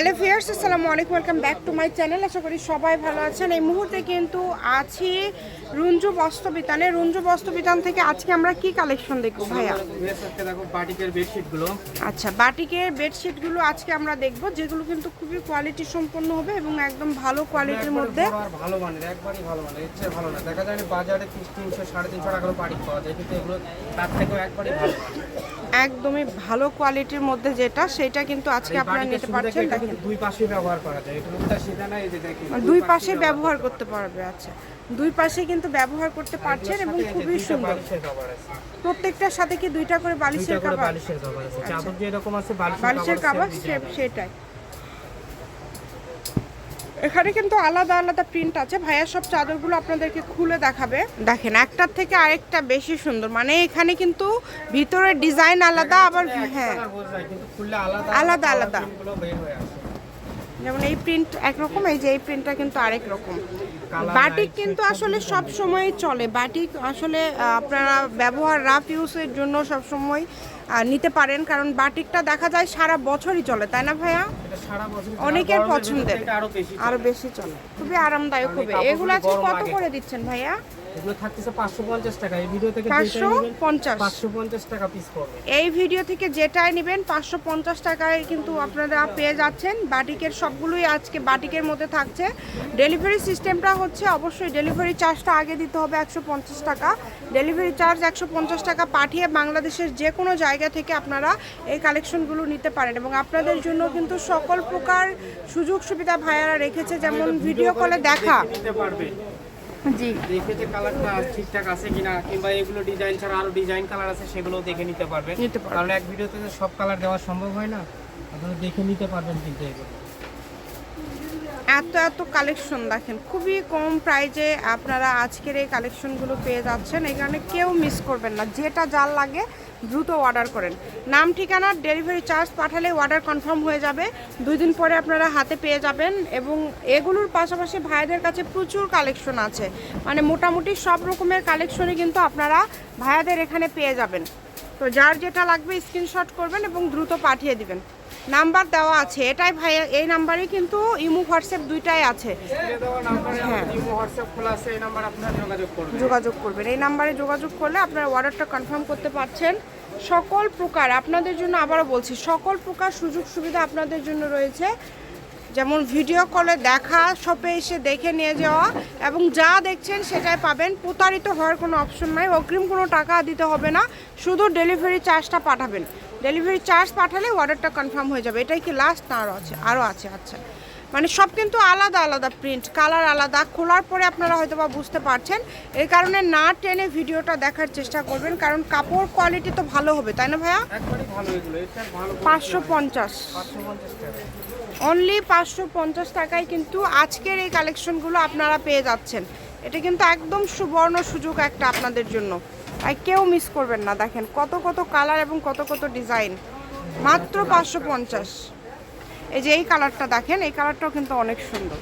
Hello ফিয়ার্স আসসালামু আলাইকুম welcome back to my channel আশা করি সবাই ভালো আছেন। এই মুহূর্তে কিন্তু আছি রুঞ্জু বস্ত্রবিতানে। রুঞ্জু বস্ত্রবিতান থেকে আজকে আমরা কি কালেকশন দেখব ভাইয়া? দেখো বাটিকের বেডশিটগুলো আচ্ছা বাটিকের বেডশিটগুলো আজকে আমরা দেখব যেগুলো কিন্তু খুবই কোয়ালিটি সম্পন্ন হবে এবং একদম ভালো কোয়ালিটির মধ্যে। ভালো মানের একবারই ভালো মানের চেয়ে ভালো না। দেখা যায় বাজারে তিনশো সাড়ে তিনশো টাকার বাটিক পাওয়া যায় কিন্তু এগুলো তার থেকেও একবারই ভালো একদমই ভালো কোয়ালিটির মধ্যে যেটা সেটা কিন্তু আজকে আপনারা নিতে পারছেন। দুই পাশে ব্যবহার করা যায়। এটা উল্টা সিধা না এই যে দেখেন দুই পাশে ব্যবহার করতে পারবে আচ্ছা। দুই পাশে কিন্তু ব্যবহার করতে পারছেন এবং খুবই সুন্দর। কভার প্রত্যেকটার সাথে কি দুইটা করে বালিশের করে বালিশের কভার আছে। চাদর যেরকম আছে বালিশের সেটাই। এখানে কিন্তু আলাদা আলাদা প্রিন্ট আছে। ভাইয়া সব চাদরগুলো আপনাদেরকে খুলে দেখাবে। দেখেন একটার থেকে আরেকটা বেশি সুন্দর। মানে এখানে কিন্তু ভিতরের ডিজাইন আলাদা আবার হ্যাঁ। আলাদা আলাদা যেমন এই প্রিন্ট একরকম এই যে এই প্রিন্টটা কিন্তু আরেক রকম। বাটিক কিন্তু আসলে সব সময় চলে। বাটিক আসলে আপনারা ব্যবহার রাফ ইউজের জন্য সব সময় নিতে পারেন। কারণ বাটিকটা দেখা যায় সারা বছরই চলে তাই না ভাইয়া? অনেকের পছন্দের। আরও বেশি চলে। খুবই আরামদায়ক হবে। এগুলো আজকে কত করে দিচ্ছেন ভাইয়া? এগুলো থাকতেছে পাঁচশো পঞ্চাশ টাকা। এই ভিডিও থেকে পাঁচশো পঞ্চাশ। পাঁচশো টাকা পিস পড়বে। এই ভিডিও থেকে যেটাই নেবেন পাঁচশো পঞ্চাশ টাকায় কিন্তু আপনারা পেয়ে যাচ্ছেন। বাটিকের সবগুলোই আজকে বাটিকের মধ্যে থাকছে। ডেলিভারি সিস্টেমটা হচ্ছে অবশ্যই ডেলিভারি চার্জটা আগে দিতে হবে একশো পঞ্চাশ টাকা। ডেলিভারি চার্জ একশো পঞ্চাশ টাকা পাঠিয়ে বাংলাদেশের যে কোনো জায়গা থেকে আপনারা এই কালেকশনগুলো নিতে পারেন। এবং আপনাদের জন্য কিন্তু সকল প্রকার সুযোগ সুবিধা ভাইয়ারা রেখেছে যেমন ভিডিও কলে দেখা দেখে। নিতে পারবে। জি। দেখে যে কালারটা ঠিকঠাক আছে কিনা কিংবা এগুলো ডিজাইন ছাড়া আরও ডিজাইন কালার আছে সেগুলো দেখে নিতে পারবে। নিতে কারণ এক ভিডিওতে তো সব কালার দেওয়া সম্ভব হয় না? আপনারা দেখে নিতে পারবেন কিন্তু এগুলো। এত এত কালেকশন দেখেন। খুবই কম প্রাইজে আপনারা আজকের এই কালেকশনগুলো পেয়ে যাচ্ছেন। এখানে কেউ মিস করবেন না। যেটা যার লাগে দ্রুত অর্ডার করেন। নাম, ঠিকানা ডেলিভারি চার্জ পাঠালে অর্ডার কনফার্ম হয়ে যাবে। দুই দিন পরে আপনারা হাতে পেয়ে যাবেন এবং এগুলোর পাশাপাশি ভাইদের কাছে প্রচুর কালেকশন আছে। মানে মোটামুটি সব রকমের কালেকশনই কিন্তু আপনারা ভাইয়াদের এখানে পেয়ে যাবেন। তো যার যেটা লাগবে স্ক্রিনশট করবেন এবং দ্রুত পাঠিয়ে দিবেন। নাম্বার দেওয়া আছে। এটাই ভাই এই নাম্বারই কিন্তু ইমো হোয়াটসঅ্যাপ দুইটাই আছে। নাম্বারে হ্যাঁ। নাম্বার যোগাযোগ করবেন। এই নাম্বারে যোগাযোগ করলে আপনারা অর্ডারটা কনফার্ম করতে পারছেন। সকল প্রকার আপনাদের জন্য আবারও বলছি সকল প্রকার সুযোগ সুবিধা আপনাদের জন্য রয়েছে। যেমন ভিডিও কলে দেখা শপে এসে দেখে নিয়ে যাওয়া এবং যা দেখছেন সেটাই পাবেন। প্রতারিত হওয়ার কোনো অপশন নাই। অগ্রিম কোনো টাকা দিতে হবে না। শুধু ডেলিভারি চার্জটা পাঠাবেন। ডেলিভারি চার্জ পাঠালে অর্ডারটা কনফার্ম হয়ে যাবে। এটাই কি লাস্ট না আরও আছে? আরও আছে আচ্ছা। মানে সব কিন্তু আলাদা আলাদা প্রিন্ট কালার আলাদা। খোলার পরে আপনারা হয়তো বা বুঝতে পারছেন। এই কারণে না টেনে ভিডিওটা দেখার চেষ্টা করবেন। কারণ কাপড় কোয়ালিটি তো ভালো হবে তাই না ভাইয়া? পাঁচশো পঞ্চাশ। অনলি পাঁচশো পঞ্চাশ টাকায় কিন্তু আজকের এই কালেকশনগুলো আপনারা পেয়ে যাচ্ছেন। এটা কিন্তু একদম সুবর্ণ সুযোগ একটা আপনাদের জন্য। তাই কেউ মিস করবেন না, দেখেন কত কত কালার এবং কত কত ডিজাইন মাত্র পাঁচশো পঞ্চাশ। এই যে এই কালারটা দেখেন, এই কালারটাও কিন্তু অনেক সুন্দর।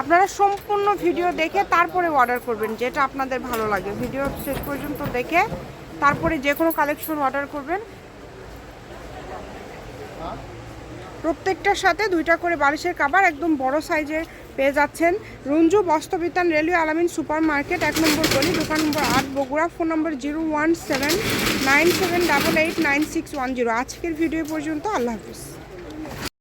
আপনারা সম্পূর্ণ ভিডিও দেখে তারপরে অর্ডার করবেন, যেটা আপনাদের ভালো লাগে। ভিডিও শেষ পর্যন্ত দেখে তারপরে যে কোনো কালেকশন অর্ডার করবেন। প্রত্যেকটার সাথে দুইটা করে বালিশের কাবার একদম বড় সাইজের পেয়ে যাচ্ছেন। Ranju Bastrabitan railway Alamin super market এক নম্বর গলি, দোকান নম্বর আট, Bogura, phone number zero one seven nine seven double eight nine six one zero. আজকের ভিডিও পর্যন্ত আল্লাহ হাফিজ।